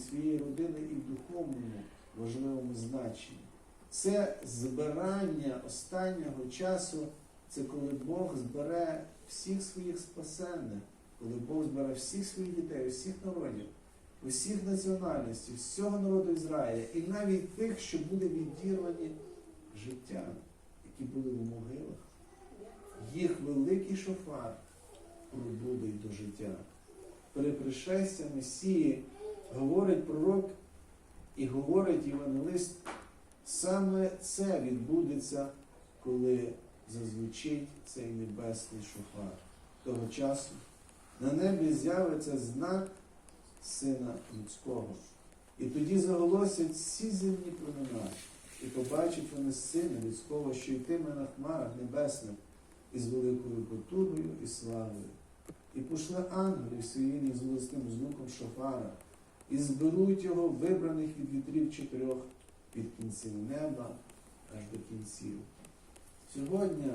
своєї родини і в духовному важливому значенні. Це збирання останнього часу, це коли Бог збере всіх своїх спасенних, коли Бог збере всіх своїх дітей, усіх народів, усіх національностей, всього народу Ізраїля, і навіть тих, що були відірвані життя, які були в могилах. Їх великий шофар пробудить до життя. При пришестя Месії говорить пророк і говорить євангелист, саме це відбудеться, коли зазвучить цей небесний шофар. Того часу на небі з'явиться знак Сина Людського. І тоді заголосять всі земні племена, і побачать вони сина людського, що йтиме на хмарах небесних із великою потугою і славою. І пошле ангелів своїм з голосним звуком шофара, і зберуть його вибраних від вітрів чотирьох від кінців неба аж до кінців. Сьогодні,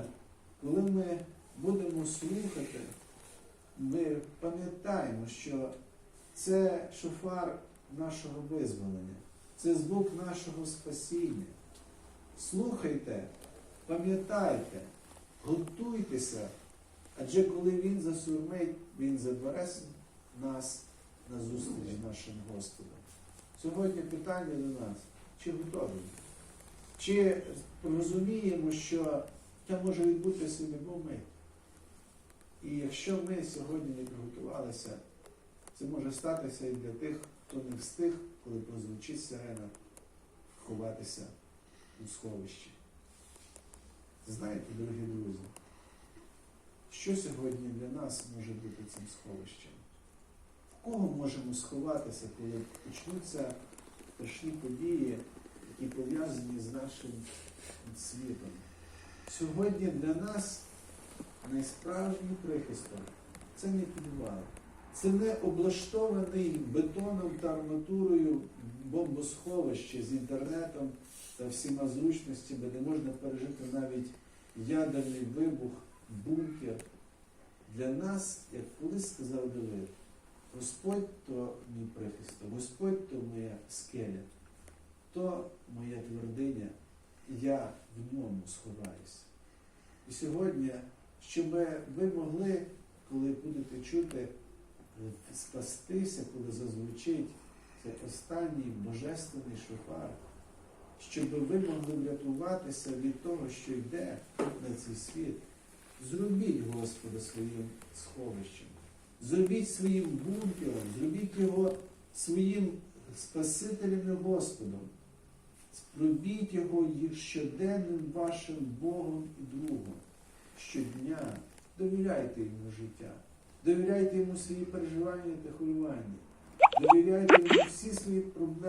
коли ми будемо слухати, ми пам'ятаємо, що це шофар нашого визволення, це звук нашого спасіння. Слухайте, пам'ятайте, готуйтеся, адже коли він засурмить, він забере нас на зустріч нашим Господом. Сьогодні питання до нас, чи готові? Чи розуміємо, що це може відбутися в будь-яку? І якщо ми сьогодні не приготувалися, це може статися і для тих, хто не встиг, коли прозвучить сирена, ховатися у сховищі. Знаєте, дорогі друзі, що сьогодні для нас може бути цим сховищем? Кого можемо сховатися, коли почнуться страшні події, які пов'язані з нашим світом? Сьогодні для нас найсправжній прихисток це не підвал. Це не облаштований бетоном та арматурою бомбосховище з інтернетом та всіма зручностями, де можна пережити навіть ядерний вибух, бункер. Для нас, як колись сказав Давид, Господь то мій прихисток, Господь то моя скеля, то моя твердиня, я в ньому сховаюся. І сьогодні, щоб ви могли, коли будете чути, спастися, коли зазвучить цей останній божественний шофар, щоб ви могли врятуватися від того, що йде на цей світ. Зробіть Господа своїм сховищем, зробіть своїм бункером, зробіть його своїм Спасителем і Господом. Зробіть його щоденним вашим Богом і другом. Щодня довіряйте йому життя, довіряйте йому свої переживання та хвилювання, довіряйте йому всі свої проблеми.